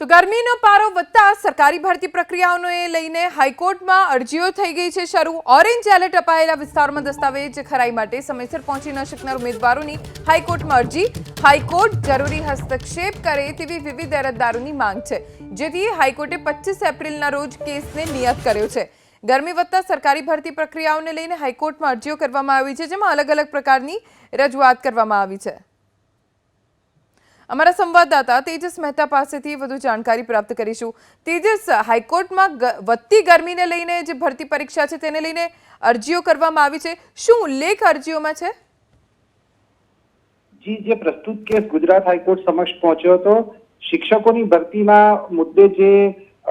તો ગરમીનો પારો વધતા સરકારી ભરતી પ્રક્રિયાઓને લઈને હાઈકોર્ટમાં અરજીઓ થઈ ગઈ છે શરૂ. ઓરેન્જ એલર્ટ અપાયેલા વિસ્તારોમાં દસ્તાવેજ ખરાઈ માટે સમયસર પહોંચી ન શકનાર ઉમેદવારોની હાઈકોર્ટમાં અરજી. હાઈકોર્ટ જરૂરી હસ્તક્ષેપ કરે તેવી વિવિધ અરજદારોની માંગ છે, જેથી હાઈકોર્ટે પચીસ એપ્રિલના રોજ કેસને નિયત કર્યો છે. ગરમી વધતા સરકારી ભરતી પ્રક્રિયાઓને લઈને હાઈકોર્ટમાં અરજીઓ કરવામાં આવી છે, જેમાં અલગ અલગ પ્રકારની રજૂઆત કરવામાં આવી છે. અમારા સંવાદદાતા તેજસ મહેતા પાસેથી વધુ જાણકારી પ્રાપ્ત કરીશું. તેજસ, હાઈકોર્ટમાં વધતી ગરમીને લઈને જે ભરતી પરીક્ષા છે તેને લઈને અરજીઓ કરવામાં આવી છે. શું ઉલ્લેખ અરજીઓમાં છે? જી, જે પ્રસ્તુત કેસ ગુજરાત હાઈકોર્ટ સમક્ષ પહોંચ્યો હતો, શિક્ષકોની ભરતીના મુદ્દે જે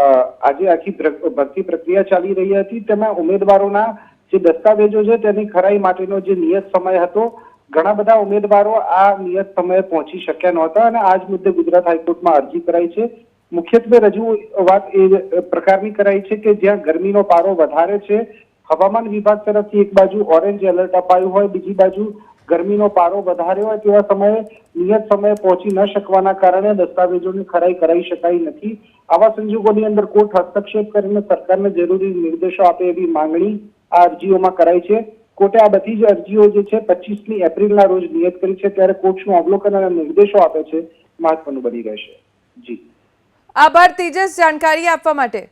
આજે આખી ભરતી પ્રક્રિયા ચાલી રહી હતી, તેમાં ઉમેદવારોના જે દસ્તાવેજો છે તેની ખરાઈ માટેનો જે નિયત સમય હતો ઘણા બધા ઉમેદવારો આ નિયત સમયે પહોંચી શક્યા નહોતા અને આજ મુદ્દે ગુજરાત હાઈકોર્ટમાં અરજી કરાઈ છે. મુખ્યત્વે રજૂઆત એ પ્રકારની કરાઈ છે કે જ્યાં ગરમીનો પારો વધારે છે, હવામાન વિભાગ તરફથી એક બાજુ ઓરેન્જ એલર્ટ અપાયું હોય, બીજી બાજુ ગરમીનો પારો વધારે હોય તેવા સમયે નિયત સમયે પહોંચી ન શકવાના કારણે દસ્તાવેજોની ખરાઈ કરાઈ શકાઈ નથી. આવા સંજોગોની અંદર કોર્ટ હસ્તક્ષેપ કરીને સરકારને જરૂરી નિર્દેશો આપે એવી માંગણી આ અરજીઓમાં કરાઈ છે. કોર્ટે આ બધી જ અરજીઓ જે છે પચીસમી એપ્રિલના રોજ નિયત કરી છે, ત્યારે કોર્ટનું અવલોકન અને નિર્દેશો આપે છે મહત્વનું બની રહેશે. જી. આભાર, તેજસ જાણકારી આપવા માટે.